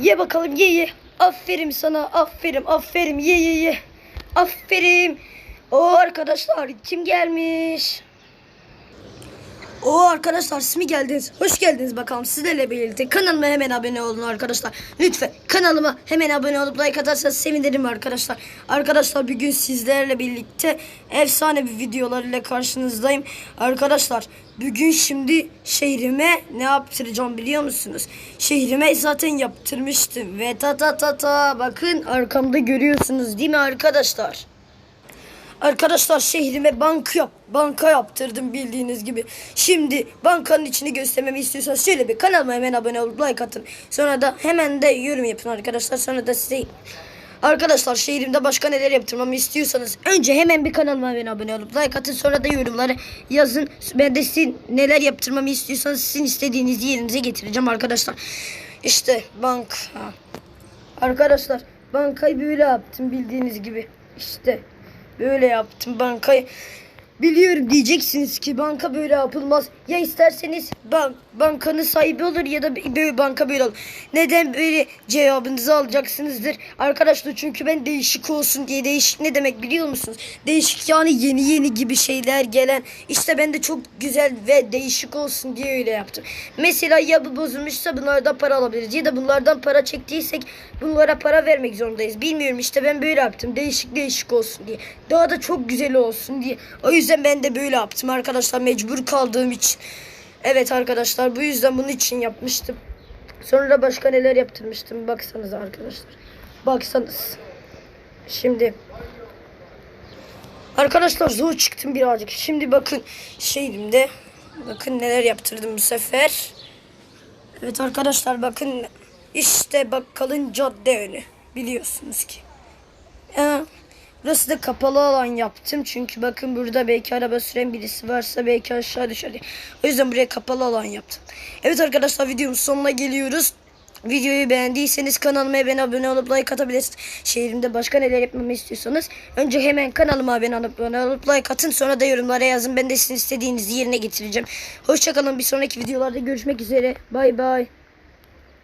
Ye bakalım ye ye. Aferin sana aferin aferin ye ye ye. Aferin. O arkadaşlar kim gelmiş? O arkadaşlar siz mi geldiniz? Hoş geldiniz bakalım sizlerle birlikte. Kanalıma hemen abone olun arkadaşlar. Lütfen kanalıma hemen abone olup like atarsanız sevinirim arkadaşlar. Arkadaşlar bugün sizlerle birlikte efsane bir videolar ile karşınızdayım. Arkadaşlar bugün şimdi şehrime ne yaptıracağım biliyor musunuz? Şehrime zaten yaptırmıştım. Ve ta ta ta ta bakın arkamda görüyorsunuz değil mi arkadaşlar? Arkadaşlar şehrime banka yap, banka yaptırdım bildiğiniz gibi. Şimdi bankanın içini göstermemi istiyorsanız şöyle bir kanalıma hemen abone olup like atın. Sonra da hemen de yorum yapın arkadaşlar. Sonra da size Arkadaşlar şehrimde başka neler yaptırmamı istiyorsanız önce hemen bir kanalıma abone olup like atın sonra da yorumlara yazın. Ben de sizin neler yaptırmamı istiyorsanız sizin istediğiniz yerinize getireceğim arkadaşlar. İşte banka. Arkadaşlar bankayı böyle yaptım bildiğiniz gibi. İşte böyle yaptım bankayı. Biliyorum diyeceksiniz ki banka böyle yapılmaz. Ya isterseniz bank, bankanın sahibi olur ya da böyle banka böyle olur. Neden böyle cevabınızı alacaksınızdır? Arkadaşlar çünkü ben değişik olsun diye değişik ne demek biliyor musunuz? Değişik yani yeni yeni gibi şeyler gelen. İşte ben de çok güzel ve değişik olsun diye öyle yaptım. Mesela ya bu bozulmuşsa bunlardan para alabiliriz. Ya da bunlardan para çektiysek bunlara para vermek zorundayız. Bilmiyorum işte ben böyle yaptım. Değişik değişik olsun diye. Daha da çok güzel olsun diye. O yüzden ben de böyle yaptım arkadaşlar mecbur kaldığım için. Evet arkadaşlar bu yüzden bunun için yapmıştım. Sonra başka neler yaptırmıştım baksanız arkadaşlar. Baksanız. Şimdi Arkadaşlar zor çıktım birazcık. Şimdi bakın şeyimde bakın neler yaptırdım bu sefer. Evet arkadaşlar bakın işte bakkalın cadde önü biliyorsunuz ki. Ee, burası da kapalı alan yaptım çünkü bakın burada belki araba süren birisi varsa belki aşağı düşer. O yüzden buraya kapalı alan yaptım. Evet arkadaşlar videomuz sonuna geliyoruz. Videoyu beğendiyseniz kanalıma hemen abone olup like atabilirsiniz. Şehrimde başka neler yapmamı istiyorsanız önce hemen kanalıma abone olup, abone olup like atın. Sonra da yorumlara yazın. Ben de sizin istediğinizi yerine getireceğim. Hoşçakalın. Bir sonraki videolarda görüşmek üzere. Bay bay.